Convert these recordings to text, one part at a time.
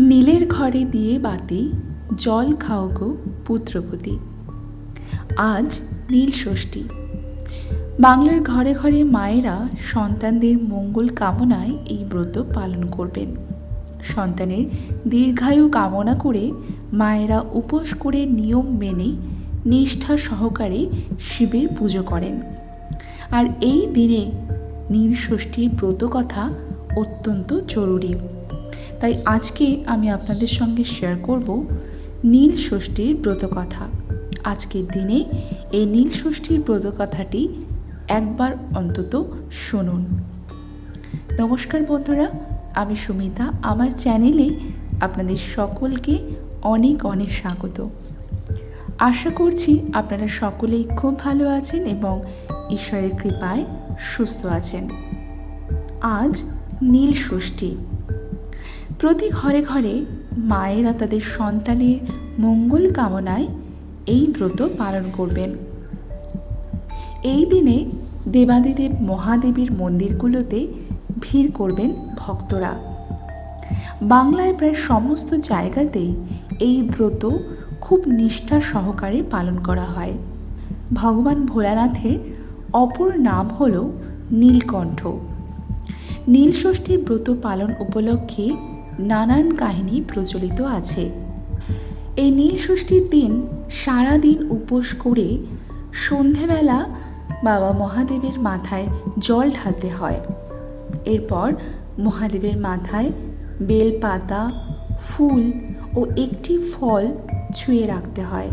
নীলের ঘরে দিয়ে বাতি জল খাও গো পুত্রবতী আজ নীল ষষ্ঠী। বাংলার ঘরে ঘরে মায়েরা সন্তানদের মঙ্গল কামনায় এই ব্রত পালন করবেন। সন্তানের দীর্ঘায়ু কামনা করে মায়েরা উপোস করে নিয়ম মেনে নিষ্ঠা সহকারে শিবের পুজো করেন। আর এই দিনে নীল ষষ্ঠীর ব্রত কথা অত্যন্ত জরুরি। তাই আজকে আমি আপনাদের সঙ্গে শেয়ার করব নীল ষষ্ঠীর ব্রত কথা আজকের দিনে এই নীল ষষ্ঠীর ব্রত কথাটি একবার অন্তত শুনুন। নমস্কার বন্ধুরা, আমি সুমিতা। আমার চ্যানেলে আপনাদের সকলকে অনেক অনেক স্বাগত। আশা করছি আপনারা সকলেই খুব ভালো আছেন এবং ঈশ্বরের কৃপায় সুস্থ আছেন। আজ নীল ষষ্ঠী। প্রতি ঘরে ঘরে মায়েরা তাদের সন্তানের মঙ্গল কামনায় এই ব্রত পালন করবেন। এই দিনে দেবাদিদেব মহাদেবীর মন্দিরগুলোতে ভিড় করবেন ভক্তরা। বাংলায় প্রায় সমস্ত জায়গাতেই এই ব্রত খুব নিষ্ঠা সহকারে পালন করা হয়। ভগবান ভোলানাথের অপর নাম হল নীলকণ্ঠ। নীলষষ্ঠীর ব্রত পালন উপলক্ষে নানান কাহিনী প্রচলিত আছে। এই নীলষষ্ঠীর দিন সারাদিন উপোস করে সন্ধেবেলা বাবা মহাদেবের মাথায় জল ঢালতে হয়। এরপর মহাদেবের মাথায় বেলপাতা, ফুল ও একটি ফল ছুঁয়ে রাখতে হয়।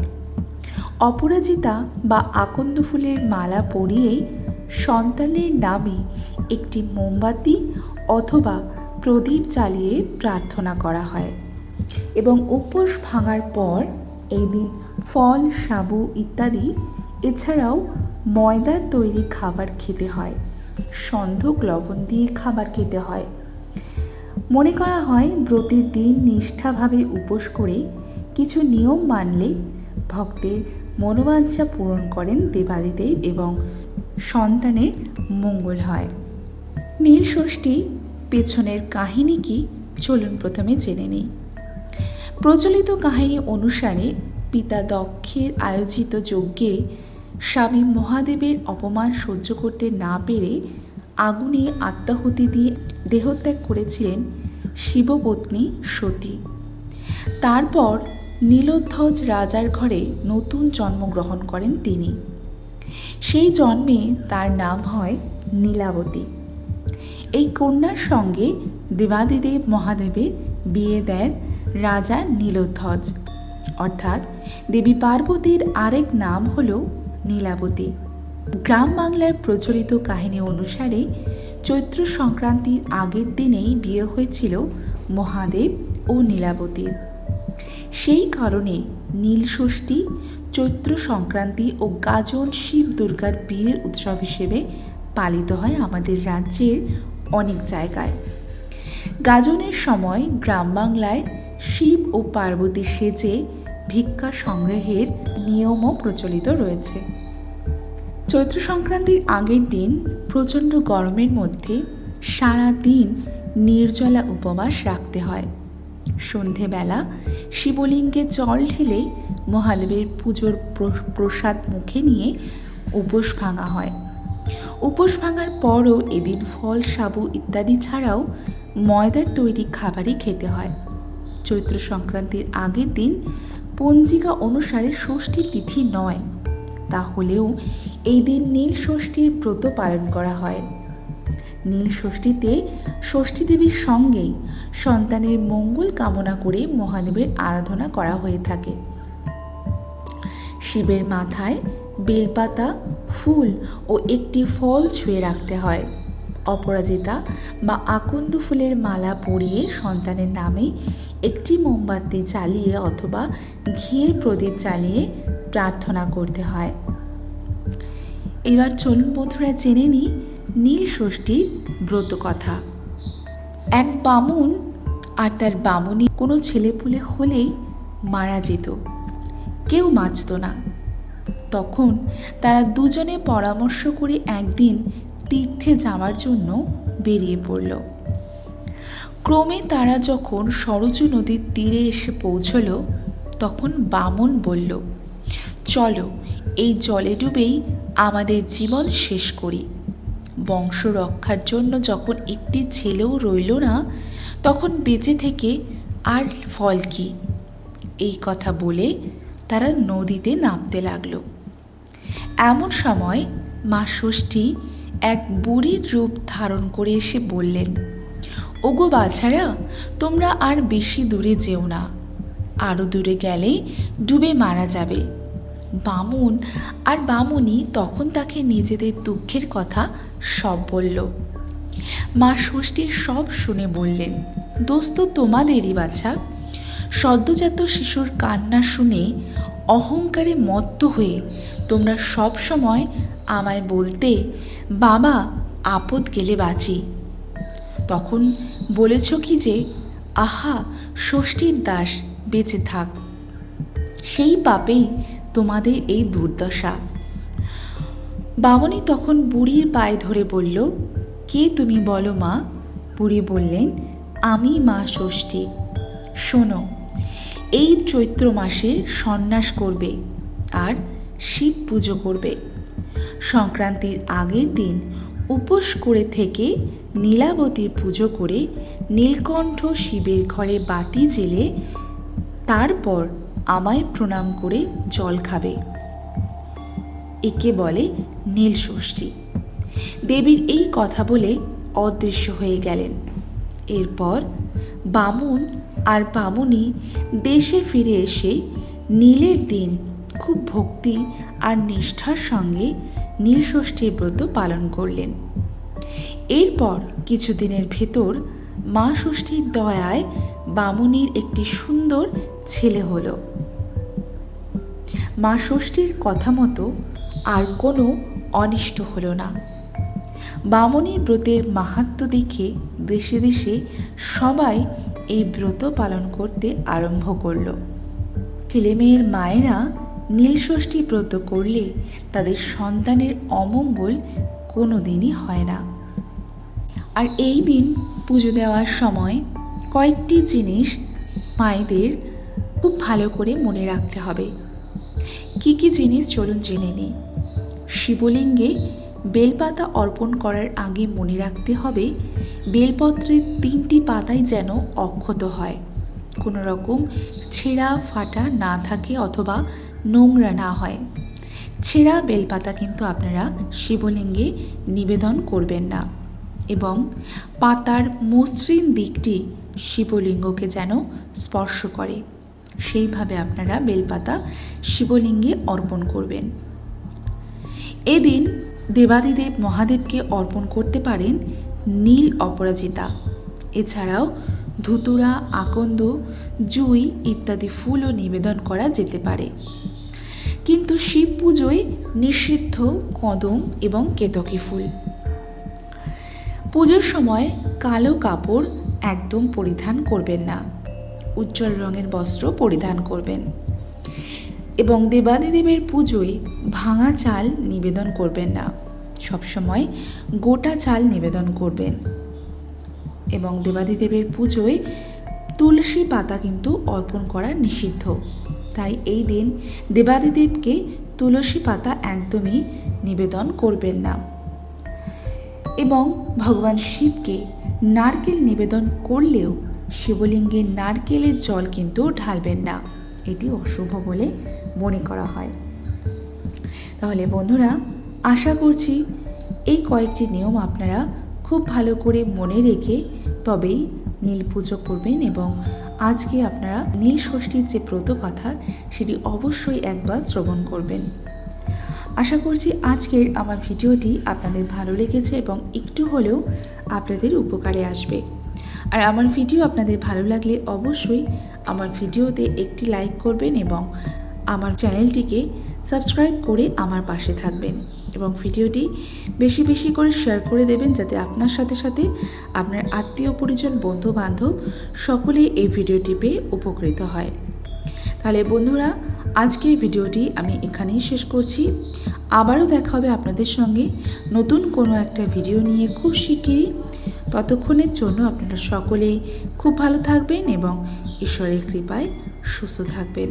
অপরাজিতা বা আকন্দ ফুলের মালা পরিয়ে সন্তানের নামে একটি মোমবাতি অথবা প্রদীপ জ্বালিয়ে প্রার্থনা করা হয় এবং উপোস ভাঙার পর এই দিন ফল সাবু ইত্যাদি, এছাড়াও ময়দার তৈরি খাবার খেতে হয়। সন্ধক লবণ দিয়ে খাবার খেতে হয়। মনে করা হয় ব্রতের দিন নিষ্ঠাভাবে উপোস করে কিছু নিয়ম মানলে ভক্তের মনোবাঞ্ছা পূরণ করেন দেবাদিদেব এবং সন্তানের মঙ্গল হয়। নীল ষষ্ঠী পেছনের কাহিনী কি? চলুন প্রথমে জেনে নিই। প্রচলিত কাহিনী অনুসারে পিতা দক্ষের আয়োজিত যজ্ঞে স্বামী মহাদেবের অপমান সহ্য করতে না পেরে আগুনে আত্মাহুতি দিয়ে দেহত্যাগ করেছিলেন শিবপত্নী সতী। তারপর নীলোধ্বজ রাজার ঘরে নতুন জন্মগ্রহণ করেন তিনি। সেই জন্মে তার নাম হয় নীলাবতী। এই কন্যার সঙ্গে দেবাদিদেব মহাদেবের বিয়ে দেন রাজা নীলোধ্বজ অর্থাৎ দেবী পার্বতীর আরেক নাম হল নীলাবতী। গ্রাম বাংলার প্রচলিত কাহিনী অনুসারে চৈত্র সংক্রান্তির আগের দিনেই বিয়ে হয়েছিল মহাদেব ও নীলাবতীর সেই কারণে নীল ষষ্ঠী চৈত্র সংক্রান্তি ও গাজন শিব দুর্গার বিয়ের উৎসব হিসেবে পালিত হয় আমাদের রাজ্যের অনেক জায়গায়। গাজনের সময় গ্রাম বাংলায় শিব ও পার্বতী সেজে ভিক্ষা সংগ্রহের নিয়মও প্রচলিত রয়েছে। চৈত্র সংক্রান্তির আগের দিন প্রচণ্ড গরমের মধ্যে সারা দিন নির্জলা উপবাস রাখতে হয়। সন্ধেবেলা শিবলিঙ্গে জল ঢেলে মহাদেবের পুজোর প্রসাদ মুখে নিয়ে উপোস ভাঙা হয়। উপোস ভাঙার পরও এদিন ফল, সাবু ইত্যাদি ছাড়াও ময়দার তৈরি খাবারই খেতে হয়। চৈত্র সংক্রান্তির আগের দিন পঞ্জিকা অনুসারে ষষ্ঠী তিথি নয় তাহলেও এই দিন নীল ষষ্ঠীর ব্রত পালন করা হয়। নীল ষষ্ঠীতে ষষ্ঠী দেবীর সঙ্গেই সন্তানের মঙ্গল কামনা করে মহাদেবের আরাধনা করা হয়ে থাকে। শিবের মাথায় বেলপাতা ফুল ও একটি ফল ছুঁয়ে রাখতে হয়। অপরাজিতা বা আকন্দ ফুলের মালা পরিয়ে সন্তানের নামে একটি মোমবাতি চালিয়ে অথবা ঘিয়ের প্রদীপ চালিয়ে প্রার্থনা করতে হয়। এবার চলুন বন্ধুরা জেনে নিই নীল ষষ্ঠীর ব্রত কথা। এক বামুন আর তার বামুনি কোনো ছেলেপুলে হলেই মারা যেত। কেউ বাঁচত না। তখন তারা দুজনে পরামর্শ করে একদিন তীর্থে যাওয়ার জন্য বেরিয়ে পড়ল। ক্রমে তারা যখন সরজু নদীর তীরে এসে পৌঁছল, তখন বামন বলল, চলো, এই জলে ডুবেই আমাদের জীবন শেষ করি। বংশ রক্ষার জন্য যখন একটি ছেলেও রইল না, তখন বেঁচে থেকে আর ফল কি? এই কথা বলে তারা নদীতে নামতে লাগল। এমন সময় মা ষষ্ঠী এক বুড়ির রূপ ধারণ করে এসে বললেন, ওগো বাছারা তোমরা আর বেশি দূরে যেও না। আরও দূরে গেলে ডুবে মারা যাবে। বামুন আর বামুনি তখন তাকে নিজেদের দুঃখের কথা সব বলল। মা ষষ্ঠী সব শুনে বললেন, দোস্ত তোমাদেরই বাছা। সদ্যজাত শিশুর কান্না শুনে অহংকারে মত্ত হয়ে তোমরা সব সময় আমায় বলতে, বাবা, আপদ গেলে বাঁচি। তখন বলেছ কি যে, আহা, ষষ্ঠীর দাস, বেঁচে থাক। সেই পাপেই তোমাদের এই দুর্দশা। বামনি তখন বুড়ির পায়ে ধরে বলল, কে তুমি বলো মা? বুড়ি বললেন, আমি মা ষষ্ঠী। শোনো এই চৈত্র মাসে সন্ন্যাস করবে আর শিব পুজো করবে। সংক্রান্তির আগের দিন উপোস করে থেকে নীলাবতীর পুজো করে নীলকণ্ঠ শিবের ঘরে বাটি জেলে তারপর আমায় প্রণাম করে জল খাবে। একে বলে নীল ষষ্ঠী দেবীর এই কথা বলে অদৃশ্য হয়ে গেলেন। এরপর বামুন আর বামুনি দেশে ফিরে এসে নীলের দিন খুব ভক্তি আর নিষ্ঠার সঙ্গে নীলষষ্ঠীর ব্রত পালন করলেন। এরপর কিছুদিনের ভেতর মা ষষ্ঠীর দয়ায় বামুনির একটি সুন্দর ছেলে হলো। মা ষষ্ঠীর কথা মতো আর কোনো অনিষ্ট হলো না। বামনির ব্রতের মাহাত্ম দেখে দেশে দেশে সবাই এই ব্রত পালন করতে আরম্ভ করল। ছেলেমেয়ের মায়েরা নীলষষ্ঠী ব্রত করলে তাদের সন্তানের অমঙ্গল কোনো দিনই হয় না। আর এই দিন পুজো দেওয়ার সময় কয়েকটি জিনিস মায়েদের খুব ভালো করে মনে রাখতে হবে। কি কি জিনিস চলুন জেনে নিই। শিবলিঙ্গে বেলপাতা অর্পণ করার আগে মনে রাখতে হবে, বেলপত্রের তিনটি পাতাই যেন অক্ষত হয়। কোনো রকম ছেঁড়া ফাটা না থাকে অথবা নোংরা না হয়। ছেঁড়া বেলপাতা কিন্তু আপনারা শিবলিঙ্গে নিবেদন করবেন না এবং পাতার মসৃণ দিকটি শিবলিঙ্গকে যেন স্পর্শ করে। সেইভাবে আপনারা বেলপাতা শিবলিঙ্গে অর্পণ করবেন। এদিন দেবাদিদেব মহাদেবকে অর্পণ করতে পারেন নীল অপরাজিতা। এছাড়াও ধুতুরা, আকন্দ, জুই ইত্যাদি ফুলও নিবেদন করা যেতে পারে। কিন্তু শিব পুজোয় নিষিদ্ধ কদম এবং কেতকী ফুল। পুজোর সময় কালো কাপড় একদম পরিধান করবেন না। উজ্জ্বল রঙের বস্ত্র পরিধান করবেন। এবং দেবাদিদেবের পুজোয় ভাঙা চাল নিবেদন করবেন না। সবসময় গোটা চাল নিবেদন করবেন। এবং দেবাদিদেবের পুজোয় তুলসী পাতা কিন্তু অর্পণ করা নিষিদ্ধ। তাই এই দিন দেবাদিদেবকে তুলসী পাতা একদমই নিবেদন করবেন না। এবং ভগবান শিবকে নারকেল নিবেদন করলেও শিবলিঙ্গে নারকেলের জল কিন্তু ঢালবেন না। এটি অশুভ বলে মনে করা হয়। তাহলে বন্ধুরা, আশা করছি এই কয়েকটি নিয়ম আপনারা খুব ভালো করে মনে রেখে তবেই নীল পুজো করবেন এবং আজকে আপনারা নীল ষষ্ঠীর যে ব্রত কথা, সেটি অবশ্যই একবার শ্রবণ করবেন। আশা করছি আজকের আমার ভিডিওটি আপনাদের ভালো লেগেছে এবং একটু হলেও আপনাদের উপকারে আসবে। আর আমার ভিডিও আপনাদের ভালো লাগলে অবশ্যই আমার ভিডিওতে একটি লাইক করবেন এবং আমার চ্যানেলটিকে সাবস্ক্রাইব করে আমার পাশে থাকবেন এবং ভিডিওটি বেশি বেশি করে শেয়ার করে দেবেন যাতে আপনার সাথে সাথে আপনার আত্মীয় পরিজন বন্ধু বান্ধব সকলেই এই ভিডিওটি পেয়ে উপকৃত হয়। তাহলে বন্ধুরা, আজকের ভিডিওটি আমি এখানেই শেষ করছি। আবারও দেখা হবে আপনাদের সঙ্গে নতুন কোনো একটা ভিডিও নিয়ে খুব শিগগিরই। ততক্ষণের জন্য আপনারা সকলেই খুব ভালো থাকবেন এবং ঈশ্বরের কৃপায় সুস্থ থাকবেন।